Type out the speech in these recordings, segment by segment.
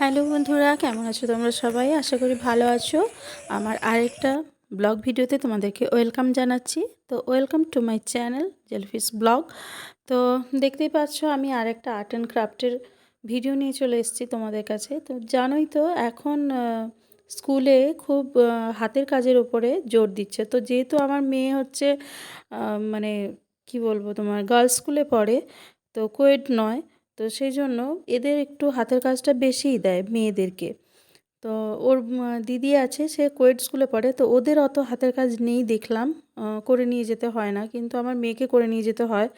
Hello বন্ধুরা, কেমন আছো তোমরা সবাই? আশা করি ভালো আছো। আমার আরেকটা ব্লগ ভিডিওতে তোমাদেরকে ওয়েলকাম জানাচ্ছি। তো welcome to my channel jellyfish blog. তো দেখতেই পাচ্ছ, আমি আরেকটা আর্ট অ্যান্ড ক্রাফটের ভিডিও নিয়ে চলে এসেছি তোমাদের কাছে। তো জানোই তো, এখন স্কুলে খুব হাতের কাজের উপরে জোর দিচ্ছে। তো যেহেতু আমার মেয়ে হচ্ছে মানে কি বলব তোমার গার্লস স্কুলে পড়ে, তো কোয়েড নয়। তো সেই জন্য এদের একটু হাতের কাজটা বেশিই দেয় মেয়েদেরকে। তো ওর দিদি আছে, সে কোয়েড স্কুলে পড়ে, তো ওদের অত হাতের কাজ নেই দেখলাম। করে নিয়ে যেতে হয় না, কিন্তু আমার মেয়েকে করে নিয়ে যেতে হয়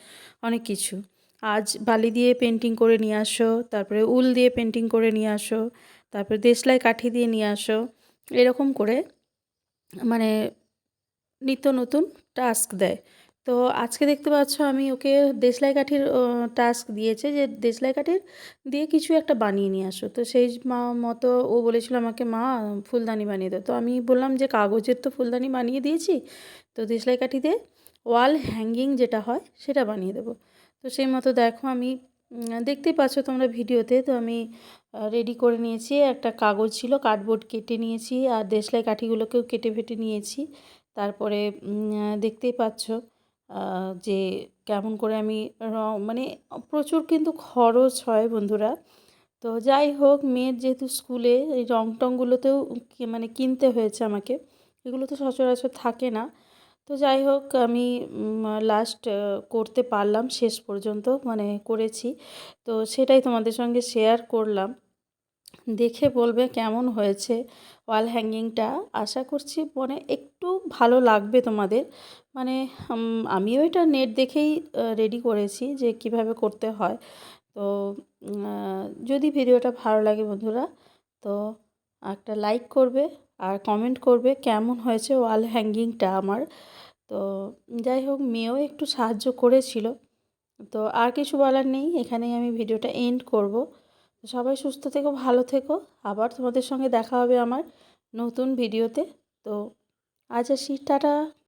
অনেক কিছু। আজ বালি দিয়ে পেন্টিং করে নিয়ে আসো, তারপরে উল দিয়ে পেন্টিং করে নিয়ে আসো, তারপরে দেশলাই কাঠি দিয়ে নিয়ে আসো, এরকম করে মানে নিত্য নতুন টাস্ক দেয়। তো আজকে দেখতে পাচ্ছ আমি ওকে দেশলাই কাঠির টাস্ক দিয়েছে যে দেশলাই কাঠির দিয়ে কিছু একটা বানিয়ে নিয়ে আসো। তো সেই মা, মতো ও বলেছিল আমাকে, মা, ফুলদানি বানিয়ে দাও। তো আমি বললাম যে, কাগজের তো ফুলদানি বানিয়ে দিয়েছি, তো দেশলাই কাঠি দিয়ে ওয়াল হ্যাঙ্গিং যেটা হয় সেটা বানিয়ে দেবো। তো সেই মতো দেখো আমি দেখতেই পাচ্ছ তোমরা ভিডিওতে। তো আমি রেডি করে নিয়েছি, একটা কাগজ ছিল কার্ডবোর্ড কেটে নিয়েছি, আর দেশলাই কাঠিগুলোকেও কেটে ফেটে নিয়েছি। তারপরে দেখতেই পাচ্ছ যে কেমন করে আমি রং মানে প্রচুর কিন্তু খরচ হয় বন্ধুরা। তো যাই হোক, মেয়ের যেহেতু স্কুলে এই রং টংগুলোতেও মানে কিনতে হয়েছে আমাকে। এগুলো তো সচরাচর থাকে না। তো যাই হোক, আমি লাস্ট করতে পারলাম, শেষ পর্যন্ত মানে করেছি। তো সেটাই তোমাদের সঙ্গে শেয়ার করলাম। দেখে বলবে কেমন হয়েছে ওয়াল হ্যাঙ্গিংটা আশা করছি মানে একটু ভালো লাগবে তোমাদের। মানে আমিও এটা নেট দেখেই রেডি করেছি যে কীভাবে করতে হয়। তো যদি ভিডিওটা ভালো লাগে বন্ধুরা, তো একটা লাইক করবে আর কমেন্ট করবে কেমন হয়েছে ওয়াল হ্যাঙ্গিংটা আমার। তো, যাই হোক, মেয়েও একটু সাহায্য করেছিল। তো, আর কিছু বলার নেই, এখানেই আমি ভিডিওটা এন্ড করব। সবাই সুস্থ থেকো, ভালো থেকো। আবার তোমাদের সঙ্গে দেখা হবে আমার নতুন ভিডিওতে তো আজ আসি, টাটা।